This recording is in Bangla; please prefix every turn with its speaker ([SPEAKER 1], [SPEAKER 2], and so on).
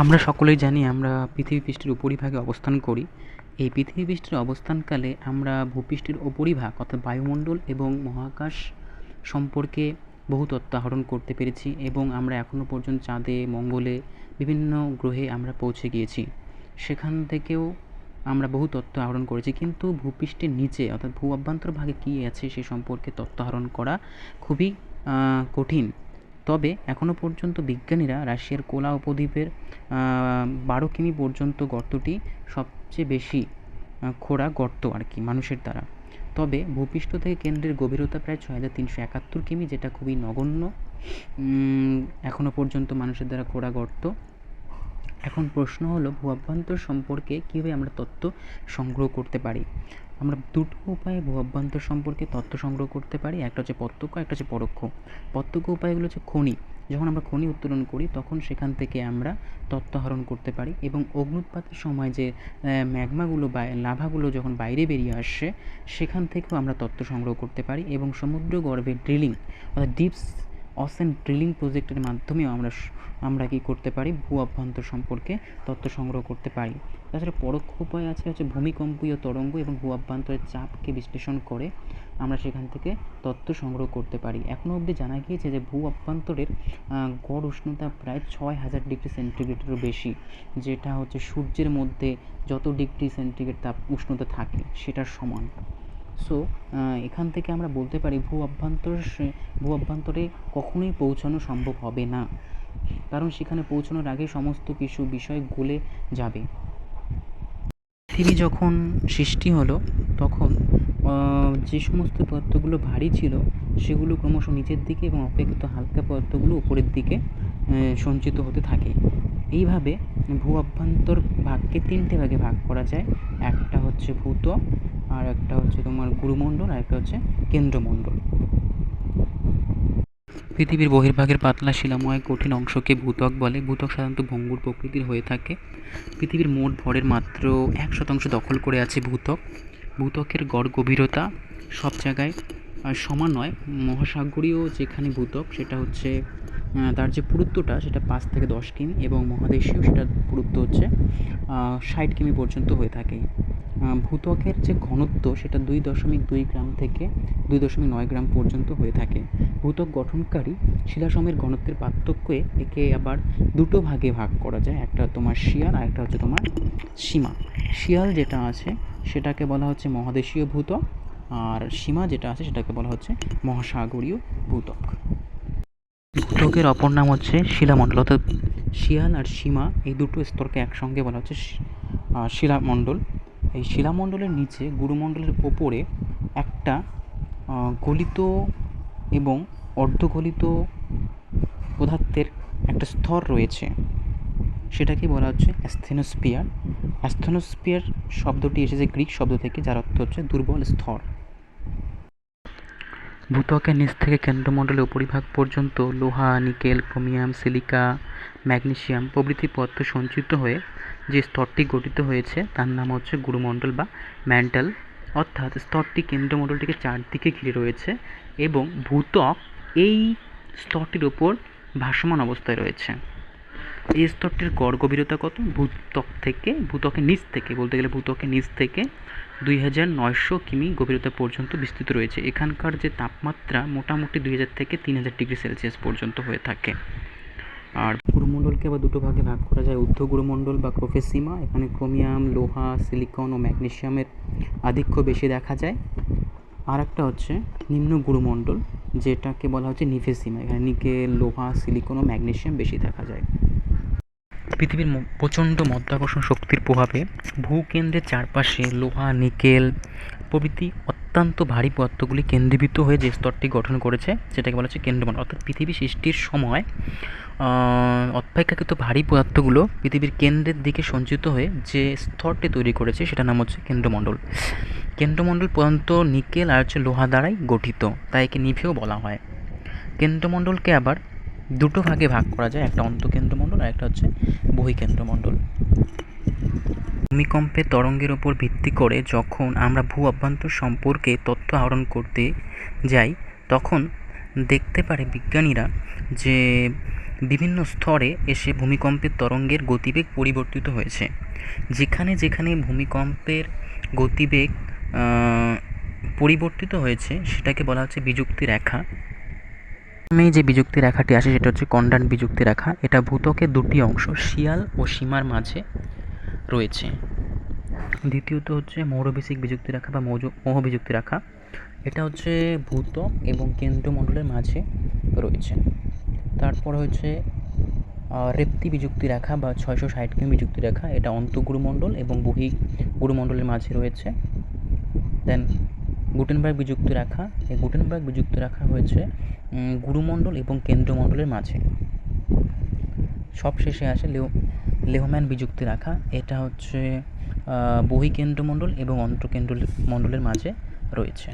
[SPEAKER 1] আমরা সকলেই জানি আমরা পৃথিবী পৃষ্ঠের উপরিভাগে অবস্থান করি। এই পৃথিবী পৃষ্ঠের অবস্থানকালে আমরা ভূপৃষ্ঠের উপরিভাগ অর্থাৎ বায়ুমণ্ডল এবং মহাকাশ সম্পর্কে বহু তথ্য আহরণ করতে পেরেছি এবং আমরা এখনও পর্যন্ত চাঁদে, মঙ্গলে, বিভিন্ন গ্রহে আমরা পৌঁছে গিয়েছি। সেখান থেকেও আমরা বহু তথ্য আহরণ করেছি কিন্তু ভূপৃষ্ঠের নিচে অর্থাৎ ভূ অভ্যন্তরভাগে কী আছে সে সম্পর্কে তথ্য আহরণ করা খুবই কঠিন। তবে এখনও পর্যন্ত বিজ্ঞানীরা রাশিয়ার কোলা উপদ্বীপের বারো কিমি পর্যন্ত গর্তটি সবচেয়ে বেশি খোঁড়া গর্ত আর কি মানুষের দ্বারা। তবে ভূপৃষ্ঠ থেকে কেন্দ্রের গভীরতা প্রায় ছয় হাজার তিনশো একাত্তর কিমি, যেটা খুবই নগণ্য। এখনও পর্যন্ত মানুষের দ্বারা খোঁড়া গর্ত। এখন প্রশ্ন হলো ভূ সম্পর্কে কীভাবে আমরা তথ্য সংগ্রহ করতে পারি? আমরা দুটো উপায়ে ভূ অভ্যন্তর সম্পর্কে তথ্য সংগ্রহ করতে পারি। একটা হচ্ছে প্রত্যক্ষ, একটা হচ্ছে পরোক্ষ। প্রত্যক্ষ উপায়গুলো হচ্ছে খনি। যখন আমরা খনি উত্তোলন করি, তখন সেখান থেকে আমরা তথ্য আহরণ করতে পারি এবং অগ্নুৎপাতের সময় যে ম্যাগমাগুলো বা লাভাগুলো যখন বাইরে বেরিয়ে আসে সেখান থেকেও আমরা তথ্য সংগ্রহ করতে পারি এবং সমুদ্র গর্ভে ড্রিলিং অর্থাৎ ডিপস অসেন ড্রিলিং প্রজেক্টের মাধ্যমেও আমরা আমরা কী করতে পারি? ভূ অভ্যন্তর সম্পর্কে তথ্য সংগ্রহ করতে পারি। তাছাড়া পরোক্ষ উপায় আছে হচ্ছে ভূমিকম্পীয় তরঙ্গ এবং ভূ অভ্যন্তরের চাপকে বিশ্লেষণ করে আমরা সেখান থেকে তথ্য সংগ্রহ করতে পারি। এখনও অবধি জানা গিয়েছে যে ভূ অভ্যন্তরের গড় উষ্ণতা প্রায় ছয় হাজার ডিগ্রি সেন্টিগ্রেডেরও বেশি, যেটা হচ্ছে সূর্যের মধ্যে যত ডিগ্রি সেন্টিগ্রেড তাপ উষ্ণতা থাকে সেটার সমান। সো এখান থেকে আমরা বলতে পারি ভূ অভ্যন্তর ভূ অভ্যন্তরে কখনোই পৌঁছানো সম্ভব হবে না। কারণ সেখানে পৌঁছানোর আগে সমস্ত কিছু বিষয় গলে যাবে। পৃথিবী যখন সৃষ্টি হলো, তখন যে সমস্ত পদার্থগুলো ভারী ছিল, সেগুলো ক্রমশ নিচের দিকে এবং অপেক্ষিত হালকা পদার্থগুলো উপরের দিকে সঞ্চিত হতে থাকে। এইভাবে ভূ অভ্যন্তর ভাগকে তিনটে ভাগে ভাগ করা যায়। একটা হচ্ছে ভূত আর একটা হচ্ছে তোমার গুরুমণ্ডল, আর একটা হচ্ছে কেন্দ্রমণ্ডল। পৃথিবীর বহির্ভাগের পাতলা শিলাময় কঠিন অংশকে ভূতক বলে। ভূতক সাধারণত ভঙ্গুর প্রকৃতির হয়ে থাকে। পৃথিবীর মোট ভরের মাত্র এক শতাংশ দখল করে আছে ভূতক ভূতকের গড় গভীরতা সব জায়গায় সমান নয়। মহাসাগরীয় যেখানে ভূতক সেটা হচ্ছে তার যে পুরুত্বটা, সেটা পাঁচ থেকে দশ কিমি এবং মহাদেশীয় সেটার পুরুত্ব হচ্ছে ষাট কিমি পর্যন্ত হয়ে থাকে। ভূত্বকের যে ঘনত্ব, সেটা দুই দশমিক দুই গ্রাম থেকে দুই দশমিক নয় গ্রাম পর্যন্ত হয়ে থাকে। ভূত্বক গঠনকারী শিলাসমূহের ঘনত্বের পার্থক্যে একে আবার দুটো ভাগে ভাগ করা যায়, একটা তোমার শিয়াল আর একটা হচ্ছে তোমার সীমা। শিয়াল যেটা আছে, সেটাকে বলা হচ্ছে মহাদেশীয় ভূত্বক, আর সীমা যেটা আছে, সেটাকে বলা হচ্ছে মহাসাগরীয় ভূত্বক। ভূত্বকের অপর নাম হচ্ছে শিলামণ্ডল, অর্থাৎ শিয়াল আর সীমা এই দুটো স্তরকে একসঙ্গে বলা হচ্ছে শিলামণ্ডল। এই শিলামণ্ডলের নিচে গুরুমণ্ডলের ওপরে একটা গলিত এবং অর্ধগলিত পদার্থের একটা স্তর রয়েছে। সেটাকে বলা হচ্ছে অ্যাস্থেনোস্পিয়ার অ্যাস্থেনোস্পিয়ার শব্দটি এসেছে গ্রিক শব্দ থেকে, যার অর্থ হচ্ছে দুর্বল স্তর। ভূত্বকের নিচ থেকে কেন্দ্রমণ্ডলের উপরিভাগ পর্যন্ত লোহা, নিকেল, ক্রোমিয়াম, সিলিকা, ম্যাগনেসিয়াম প্রভৃতি পদার্থ সঞ্চিত হয়ে যে স্তরটি গঠিত হয়েছে তার নাম হচ্ছে গুরুমণ্ডল বা ম্যান্টাল। অর্থাৎ স্তরটি কেন্দ্রমণ্ডলটিকে চারদিকে ঘিরে রয়েছে এবং ভূত্বক এই স্তরটির ওপর ভাসমান অবস্থায় রয়েছে। এই স্তরটির গড় গভীরতা কত? ভূত্বক থেকে, ভূত্বকের নিচ থেকে, বলতে গেলে ভূত্বকের নিচ থেকে দুই হাজার নয়শো কিমি গভীরতা পর্যন্ত বিস্তৃত রয়েছে। এখানকার যে তাপমাত্রা মোটামুটি দুই হাজার থেকে তিন হাজার ডিগ্রি সেলসিয়াস পর্যন্ত হয়ে থাকে। আর গুরুমণ্ডলকে আবার দুটো ভাগে ভাগ করা যায়। ঊর্ধ্ব গুরুমণ্ডল বা ক্রোফেসিমা, এখানে ক্রোমিয়াম, লোহা, সিলিকন ও ম্যাগনেশিয়ামের আধিক্য বেশি দেখা যায়। আর একটা হচ্ছে নিম্ন গুরুমণ্ডল, যেটাকে বলা হচ্ছে নিফেসিমা, এখানে নিকেল, লোহা, সিলিকন ও ম্যাগনেশিয়াম বেশি দেখা যায়। পৃথিবীর প্রচণ্ড মধ্যাকর্ষণ শক্তির প্রভাবে ভূকেন্দ্রের চারপাশে লোহা, নিকেল প্রভৃতি অত্যন্ত ভারী পদার্থগুলি কেন্দ্রীভূত হয়ে যে স্তরটি গঠন করেছে সেটাকে বলা হচ্ছে কেন্দ্রমণ্ডল অর্থাৎ পৃথিবী সৃষ্টির সময় অপেক্ষাকৃত ভারী পদার্থগুলো পৃথিবীর কেন্দ্রের দিকে সঞ্চিত হয়ে যে স্তরটি তৈরি করেছে, সেটার নাম হচ্ছে কেন্দ্রমণ্ডল। কেন্দ্রমণ্ডল প্রধানত নিকেল আর হচ্ছে লোহা দ্বারাই গঠিত, তাই একে নিভেও বলা হয়। কেন্দ্রমণ্ডলকে আবার দুটো ভাগে ভাগ করা যায়, একটা অন্তঃকেন্দ্রমণ্ডল আর একটা হচ্ছে বহিকেন্দ্রমণ্ডল। ভূমিকম্পের তরঙ্গের ওপর ভিত্তি করে যখন আমরা ভূ অভ্যন্তর সম্পর্কে তথ্য আহরণ করতে যাই, তখন দেখতে পারে বিজ্ঞানীরা যে বিভিন্ন স্তরে এসে ভূমিকম্পের তরঙ্গের গতিবেগ পরিবর্তিত হয়েছে। যেখানে যেখানে ভূমিকম্পের গতিবেগ পরিবর্তিত হয়েছে, সেটাকে বলা হচ্ছে বিযুক্তি রেখা। প্রথমেই যে বিযুক্তি রেখাটি আসে সেটা হচ্ছে কন্ডান বিযুক্তি রেখা। এটা ভূত্বকের দুটি অংশ, শিয়াল ও সীমার মাঝে রয়েছে। দ্বিতীয়ত হচ্ছে মৌরবেশিক বিযুক্তি রেখা বা মোহ বিযুক্তি রেখা। এটা হচ্ছে ভূত্বক এবং কেন্দ্রমণ্ডলের মাঝে রয়েছে। তারপর হচ্ছে রেপ্তি বিযুক্তি রেখা বা ছয়শো ষাট কিমি বিযুক্তি রেখা। এটা অন্তঃগুরুমণ্ডল এবং বহি গুরুমণ্ডলের মাঝে রয়েছে। দেন গুটেনবার্গ বিযুক্ত রাখা, এই গুটেনবার্গ বিযুক্ত রাখা হয়েছে গুরুমণ্ডল এবং কেন্দ্রমণ্ডলের মাঝে। সবশেষে আসে লেও, লেহম্যান বিযুক্তি রাখা। এটা হচ্ছে বহিকেন্দ্রমণ্ডল এবং অন্তকেন্দ্র মণ্ডলের মাঝে রয়েছে।